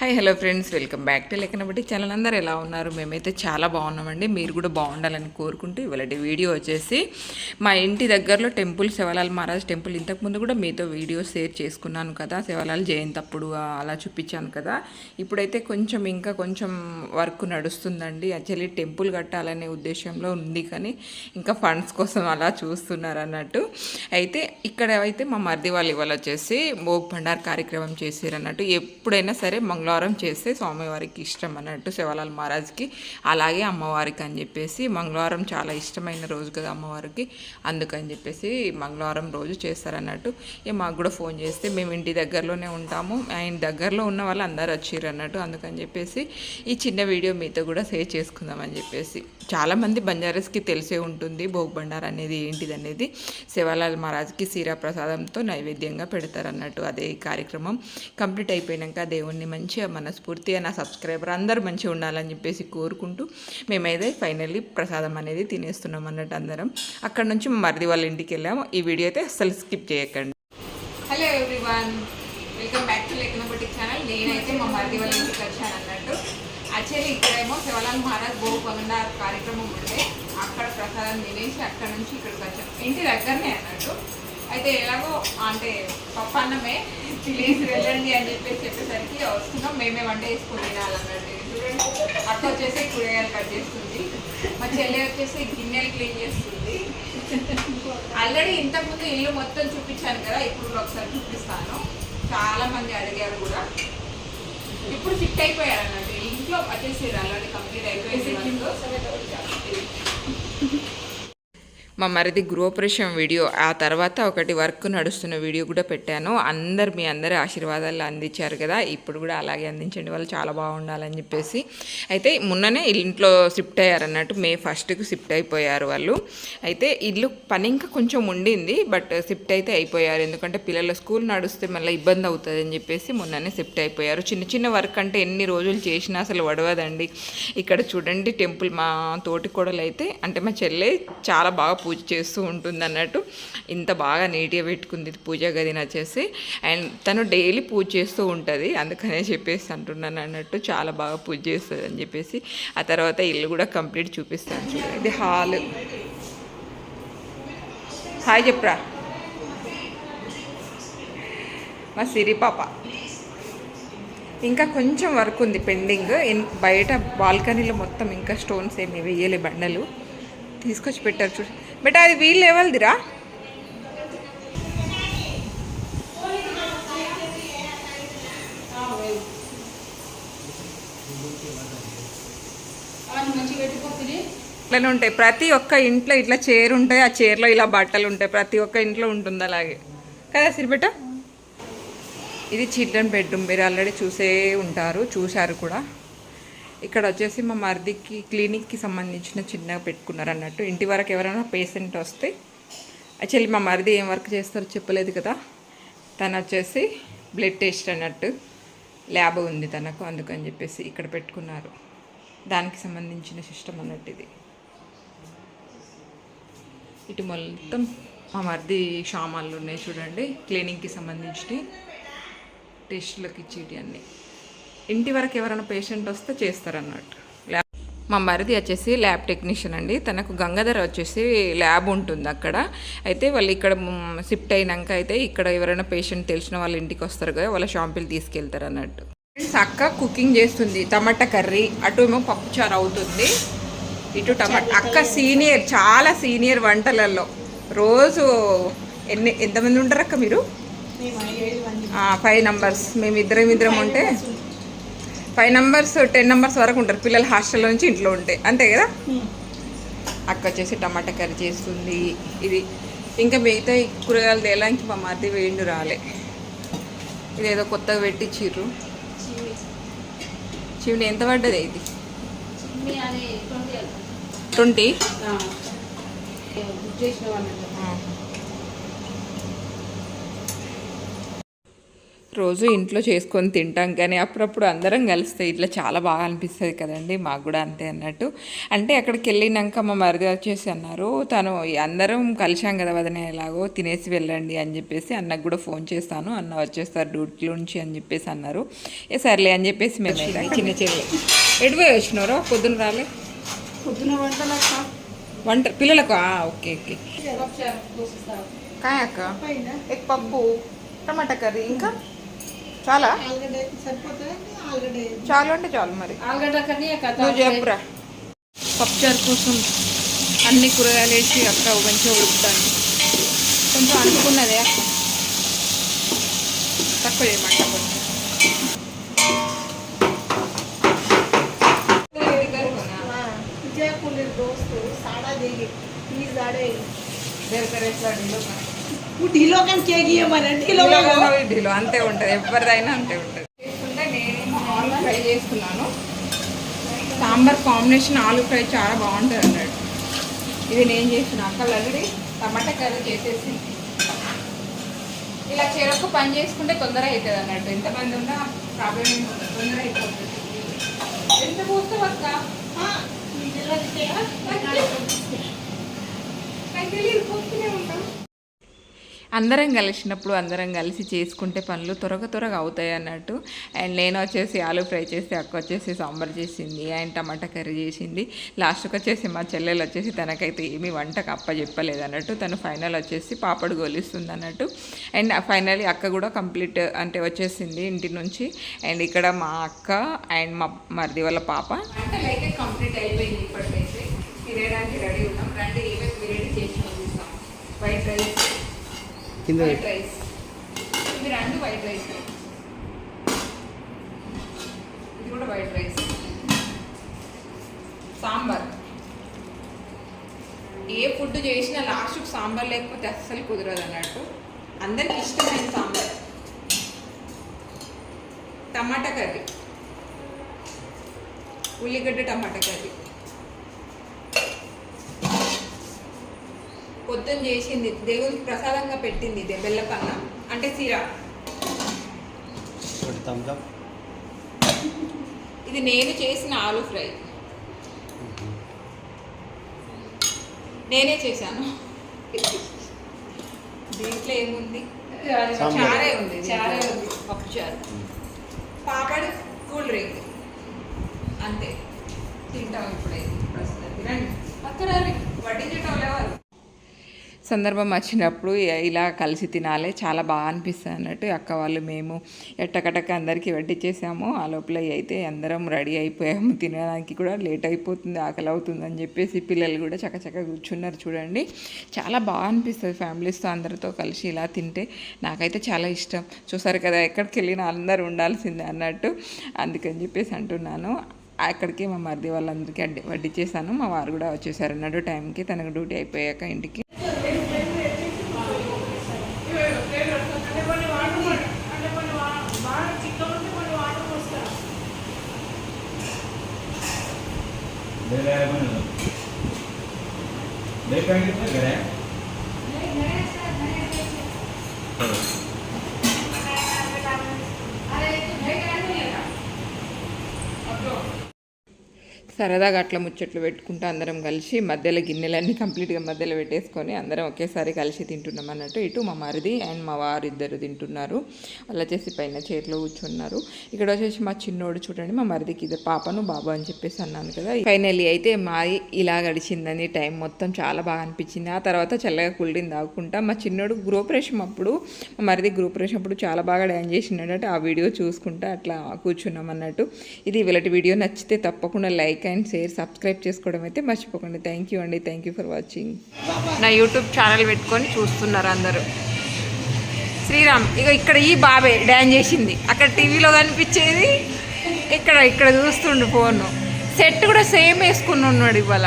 Hi hello friends welcome back to లెక్కన బట్టి channel. అందరు ఎలా ఉన్నారు? మేమైతే చాలా బాగున్నామండి. మీరు కూడా బాగుండాలని కోరుకుంటూ ఇవాళ వీడియో వచ్చేసి మా ఇంటి దగ్గరలో టెంపుల్ శివలాల్ మహారాజ్ టెంపుల్. ఇంతకుముందు కూడా మీతో వీడియో షేర్ చేసుకున్నాను కదా. శివలాల్ జయంతి అప్పుడు అలా చూపించాను కదా. ఇప్పుడైతే కొంచెం ఇంకా కొంచెం వర్క్ నడుస్తుందండి. యాక్చువల్లీ టెంపుల్ కట్టాలనే ఉద్దేశంలో ఉంది కానీ ఇంకా ఫండ్స్ కోసం అలా చూస్తున్నారు అన్నట్టు అయితే ఇక్కడ అయితే మా మరిది వాళ్ళు ఇవాళ వచ్చేసి భోగ్ భండార్ కార్యక్రమం చేసారు అన్నట్టు ఎప్పుడైనా సరే మంగళవారం చేస్తే స్వామివారికి ఇష్టం అన్నట్టు శివలాల్ మహారాజ్కి. అలాగే అమ్మవారికి అని చెప్పేసి మంగళవారం చాలా ఇష్టమైన రోజు కదా అమ్మవారికి. అందుకని చెప్పేసి మంగళవారం రోజు చేస్తారన్నట్టు. ఇక మాకు కూడా ఫోన్ చేస్తే మేము ఇంటి దగ్గరలోనే ఉంటాము. ఆయన దగ్గరలో ఉన్న వాళ్ళు అందరు వచ్చిర్రు అన్నట్టు అందుకని చెప్పేసి ఈ చిన్న వీడియో మీతో కూడా షేర్ చేసుకుందామని చెప్పేసి. చాలామంది బంజారాస్కి తెలిసే ఉంటుంది భోగ్బండార్ అనేది ఏంటిది అనేది. శివలాల్ మహారాజ్కి సీరా ప్రసాదంతో నైవేద్యంగా పెడతారు అన్నట్టు అదే ఈ కార్యక్రమం. కంప్లీట్ అయిపోయాక దేవుణ్ణి మంచిగా మనస్ఫూర్తిగా నా సబ్స్క్రైబర్ అందరూ మంచిగా ఉండాలని చెప్పేసి కోరుకుంటూ మేమైతే ఫైనల్లీ ప్రసాదం అనేది తినేస్తున్నాం అన్నట్టు అందరం. అక్కడ నుంచి మరిది వాళ్ళ ఇంటికి వెళ్ళాము. ఈ వీడియో అయితే అస్సలు స్కిప్ చేయకండి. Hello everyone welcome back to లెక్కనపట్టి channel నేనైతే మా మరిది వాళ్ళ ఇంటికి వచ్చాను అన్నట్టు యాక్చువల్లీ ఇక్కడేమో శివలాల్ మహారాజ్ భోగ్ కార్యక్రమం ఉంటే అక్కడ ప్రసాదం తినేసి అక్కడ నుంచి ఇక్కడికి వచ్చాం. ఇంటి దగ్గరనే అన్నట్టు. అయితే ఎలాగో అంటే పప్పు అన్నమే తినేసి వెళ్ళండి అని చెప్పేసి చెప్పేసరికి వస్తున్నాం. మేమే వంట వేసుకుని తినాలన్నట్టు చూడండి అక్క వచ్చేసి కూరగాయలు కట్ చేస్తుంది. మా చెల్లె వచ్చేసి గిన్నెలు క్లీన్ చేస్తుంది. ఆల్రెడీ ఇంతకుముందు ఇల్లు మొత్తం చూపించాను కదా ఇప్పుడు ఒకసారి చూపిస్తాను. చాలా మంది అడిగారు కూడా. ఇప్పుడు ఫిట్ అయిపోయారు అన్నట్టు. ఇంట్లో వచ్చేసి ఆల్రెడీ కంప్లీట్ అయిపోయింది మా మరిది గృహప్రవేశం వీడియో ఆ తర్వాత ఒకటి వర్క్ నడుస్తున్న వీడియో కూడా పెట్టాను. అందరు మీ అందరి ఆశీర్వాదాలు అందించారు కదా. ఇప్పుడు కూడా అలాగే అందించండి. వాళ్ళు చాలా బాగుండాలని చెప్పేసి. అయితే మొన్ననే ఇంట్లో షిఫ్ట్ అయ్యారు అన్నట్టు మే ఫస్ట్కి షిఫ్ట్ అయిపోయారు వాళ్ళు. అయితే ఇల్లు పని ఇంకా కొంచెం ఉండింది బట్ షిఫ్ట్ అయితే అయిపోయారు. ఎందుకంటే పిల్లల స్కూల్ నడుస్తే మళ్ళీ ఇబ్బంది అవుతుంది అని చెప్పేసి మొన్ననే షిఫ్ట్ అయిపోయారు. చిన్న చిన్న వర్క్ అంటే ఎన్ని రోజులు చేసినా అసలు వడవదండి. ఇక్కడ చూడండి టెంపుల్ మా తోటి కోడలు అయితే అంటే మా చెల్లె చాలా బాగా పూజ చేస్తూ ఉంటుంది అన్నట్టు ఇంత బాగా నీట్గా పెట్టుకుంది పూజ గదిని వచ్చేసి. అండ్ తను డైలీ పూజ చేస్తూ ఉంటుంది. అందుకనే చెప్పేసి అంటున్నాను అన్నట్టు చాలా బాగా పూజ చేస్తుంది అని చెప్పేసి. ఆ తర్వాత ఇల్లు కూడా కంప్లీట్ చూపిస్తాను చూడండి. ఇది హాల్. హాయ్ చెప్పరా. మా సిరి పాప. ఇంకా కొంచెం వర్క్ ఉంది పెండింగ్. బయట బాల్కనీలో మొత్తం ఇంకా స్టోన్స్ ఏమి వేయలే బండలు. తీసుకొచ్చి పెట్టారు చూడండి బట్ అది వీళ్ళు ఎవరిదిరా ఇట్లానే ఉంటాయి. ప్రతి ఒక్క ఇంట్లో ఇట్లా చైర్ ఉంటాయి ఆ చైర్లో ఇలా బట్టలు ఉంటాయి. ప్రతి ఒక్క ఇంట్లో ఉంటుంది అలాగే. కదా సిరిబెట్ట ఇది చిల్డ్రన్ బెడ్రూమ్. మీరు ఆల్రెడీ చూసే ఉంటారు చూశారు కూడా. ఇక్కడ వచ్చేసి మా మరిదికి క్లినిక్కి సంబంధించిన చిన్నగా పెట్టుకున్నారు అన్నట్టు ఇంటి వరకు ఎవరైనా పేషెంట్ వస్తే యాక్చువల్లీ మా మరిది ఏం వర్క్ చేస్తారో చెప్పలేదు కదా. తను వచ్చేసి బ్లడ్ టెస్ట్ అన్నట్టు ల్యాబ్ ఉంది తనకు అందుకని చెప్పేసి ఇక్కడ పెట్టుకున్నారు. దానికి సంబంధించిన సిస్టమ్ అన్నట్టు ఇది. ఇటు మొత్తం మా మరిది సామాన్లు ఉన్నాయి చూడండి. క్లీనింగ్కి సంబంధించి టెస్టులకు ఇచ్చేటి అన్నీ. ఇంటి వరకు ఎవరైనా పేషెంట్ వస్తే చేస్తారన్నట్టు. ల్యాబ్ మా మరిది వచ్చేసి ల్యాబ్ టెక్నీషియన్ అండి. తనకు గంగాధర వచ్చేసి ల్యాబ్ ఉంటుంది అక్కడ. అయితే వాళ్ళు ఇక్కడ షిఫ్ట్ అయినాక అయితే ఇక్కడ ఎవరైనా పేషెంట్ తెలిసిన వాళ్ళ ఇంటికి వస్తారు కదా వాళ్ళ షాంపులు తీసుకెళ్తారు అన్నట్టు. ఫ్రెండ్స్ అక్క కుకింగ్ చేస్తుంది. టమాటా కర్రీ అటు ఏమో పప్పుచారు అవుతుంది. ఇటు టమాటా అక్క సీనియర్ చాలా సీనియర్ వంటలలో. రోజు ఎన్ని ఎంతమంది ఉంటారు అక్క మీరు ఫైవ్ నంబర్స్ మేము ఇద్దరం ఇద్దరం ఉంటే. ఫైవ్ నంబర్స్ టెన్ నంబర్స్ వరకు ఉంటారు. పిల్లలు హాస్టల్ నుంచి ఇంట్లో ఉంటే. అంతే కదా? అక్క వచ్చేసి టమాటా కర్రీ చేస్తుంది. ఇది ఇంకా మిగతా కూరగాయలు తేలానికి మా మరిది వేయండు రాలే. ఇదేదో కొత్తగా పెట్టించిర్రు. చివరి ఎంత పడ్డది ఇది? ట్వంటీ? రోజు ఇంట్లో చేసుకొని తింటాం కానీ అప్పుడప్పుడు అందరం కలిస్తే ఇట్లా చాలా బాగా అనిపిస్తుంది కదండి మాకు కూడా అంతే అన్నట్టు. అంటే అక్కడికి వెళ్ళినాక మా మరిది వచ్చేసి అన్నారు తను అందరం కలిసాం కదా వదిన ఎలాగో తినేసి వెళ్ళండి అని చెప్పేసి అన్నకు కూడా ఫోన్ చేస్తాను అన్న వచ్చేస్తారు డ్యూటీ నుంచి అని చెప్పేసి అన్నారు. ఏ సర్లే అని చెప్పేసి మేము చిన్న చెల్లి ఎడిపోయి వచ్చినారో పొద్దున రాలే? పొద్దున వంట పిల్లలకు? Okay okay. కాయ అక్క? పైన. ఎగ్ పప్పు టమాటా కర్రీ ఇంకా? చాలా? చాలు అంటే చాలు మరి. నువ్వు చెప్పురా. పప్పుచారు కోసం అన్ని కూరగాయలు వేసి అక్క మంచిగా ఉడుకుతాను. కొంచెం అనుకున్నది. తక్కువ చేయమంట కొంచెం. దోస్తు సాడా దేగి ప్లీజ్ ఆడే దేవతరేట్లాడి ఢీలో కానీ కేక్ ఇవ్వమని ఢీలో ఢీలో అంతే ఉంటుంది ఎవరిదైనా అంతే ఉంటుంది. నేను ఆలు ఫ్రై చేసుకున్నాను సాంబార్ కాంబినేషన్ ఆలు ఫ్రై చాలా బాగుంటుంది అన్నాడు. ఇది నేను చేసిన అక్కలు ఆల్రెడీ టమాటా కర్రీ చేసేసి. ఇలా చెరకు పని చేసుకుంటే తొందర అవుతుంది అన్నట్టు ఎంతమంది ఉన్నా ప్రాబ్లం తొందర అయిపోతుంది. ఎంత పోస్తే వస్తా? తెలియదు. పోస్తూనే ఉంటాం. అందరం కలిసినప్పుడు అందరం కలిసి చేసుకుంటే పనులు త్వరగా త్వరగా అవుతాయి అన్నట్టు. అండ్ నేను వచ్చేసి ఆలు ఫ్రై చేసి అక్క వచ్చేసి సాంబార్ చేసింది అండ్ టమాటా కర్రీ చేసింది. లాస్ట్కి వచ్చేసి మా చెల్లెలు వచ్చేసి తనకైతే ఏమీ వంటకు అప్ప చెప్పలేదు అన్నట్టు. తను ఫైనల్ వచ్చేసి పాపడు గోలిస్తుంది అన్నట్టు. అండ్ ఫైనల్ అక్క కూడా కంప్లీట్ అంటే వచ్చేసింది ఇంటి నుంచి. అండ్ ఇక్కడ మా అక్క అండ్ మా మరిది వాళ్ళ పాప. కంప్లీట్ అయిపోయింది ఇప్పటికైతే. రెడీ ఉన్నాం. రండి ఏమైతే చేసి వైట్ రైస్ కింద వైట్ రైస్ ఇది రెండు వైట్ రైస్ ఇది కూడా వైట్ రైస్ సాంబార్. ఏ ఫుడ్ చేసినా లాస్ట్కి సాంబార్ లేకపోతే అస్సలు కుదరదు అన్నట్టు. అందరికి ఇష్టమైన సాంబార్. టమాటా కర్రీ. ఉల్లిగడ్డ టమాటా కర్రీ. పొద్దున్న చేసింది దేవునికి ప్రసాదంగా పెట్టింది ఇది బెల్లపన్న అంటే సిరా. ఇది నేను చేసిన ఆలు ఫ్రై. నేనే చేశాను. దీంట్లో ఏముంది. చారే ఉంది చారే. ఉంది. పప్పు చారు. Papad cool drink. అంతే. తింటాం ఇప్పుడైతే ప్రస్తుతం తినండి అక్కడ వడ్డించటం లేవాలి సందర్భం వచ్చినప్పుడు ఇలా కలిసి తినాలి చాలా బాగా అనిపిస్తుంది అన్నట్టు అక్క వాళ్ళు మేము ఎట్టకటక అందరికీ వడ్డించేసాము ఆ లోపల అయితే అందరం రెడీ అయిపోయాము. తినడానికి కూడా లేట్ అయిపోతుంది ఆకలి అవుతుంది అని చెప్పేసి పిల్లలు కూడా చకచక కూర్చున్నారు చూడండి. చాలా బాగా అనిపిస్తుంది ఫ్యామిలీస్తో అందరితో కలిసి ఇలా తింటే. నాకైతే చాలా ఇష్టం. చూసారు కదా ఎక్కడికి వెళ్ళినా అందరూ ఉండాల్సిందే అన్నట్టు అందుకని చెప్పేసి అంటున్నాను. అక్కడికి మా మరిది వాళ్ళందరికీ వడ్డీ చేశాను. మా వారు కూడా వచ్చేసారు అన్నట్టు టైంకి. తనకు డ్యూటీ అయిపోయాక ఇంటికి. ಬೇರೆ ಬೇಕಾಗಿತ್ತು ಬೇರೆ సరదాగా అట్లా ముచ్చట్లు పెట్టుకుంటూ అందరం కలిసి మధ్యలో గిన్నెలన్నీ కంప్లీట్గా మధ్యలో పెట్టేసుకొని అందరం ఒకేసారి కలిసి తింటున్నాం అన్నట్టు ఇటు మా మరిది అండ్ మా వారు ఇద్దరు తింటున్నారు. వాళ్ళు వచ్చేసి పైన చైర్లో కూర్చున్నారు. ఇక్కడ వచ్చేసి మా చిన్నోడు చూడండి మా మరిదికి ఇద్దరు పాపను బాబు అని చెప్పేసి అన్నాను కదా. ఫైనల్లీ అయితే మా ఇలా గడిచిందని టైం మొత్తం చాలా బాగా అనిపించింది. ఆ తర్వాత చల్లగా కూల్ తాగుకుంటా మా చిన్నోడు గృహప్రవేశం అప్పుడు మా మరిది గృహప్రవేశం అప్పుడు చాలా బాగా డ్యాన్స్ చేసినాడంటే ఆ వీడియో చూసుకుంటా అట్లా కూర్చున్నాం అన్నట్టు. ఇది వీళ్ళటి వీడియో. నచ్చితే తప్పకుండా లైక్ అండ్ షేర్ సబ్స్క్రైబ్ చేసుకోవడం అయితే మర్చిపోకండి. థ్యాంక్ యూ అండి. థ్యాంక్ యూ ఫర్ వాచింగ్ నా యూట్యూబ్ ఛానల్ పెట్టుకొని చూస్తున్నారు అందరూ. శ్రీరామ్ ఇక ఇక్కడ ఈ బాబే డ్యాన్ చేసింది. అక్కడ టీవీలో కనిపించేది. ఇక్కడ ఇక్కడ చూస్తుండు ఫోన్. సెట్ కూడా సేమ్ వేసుకుని ఉన్నాడు ఇవాళ.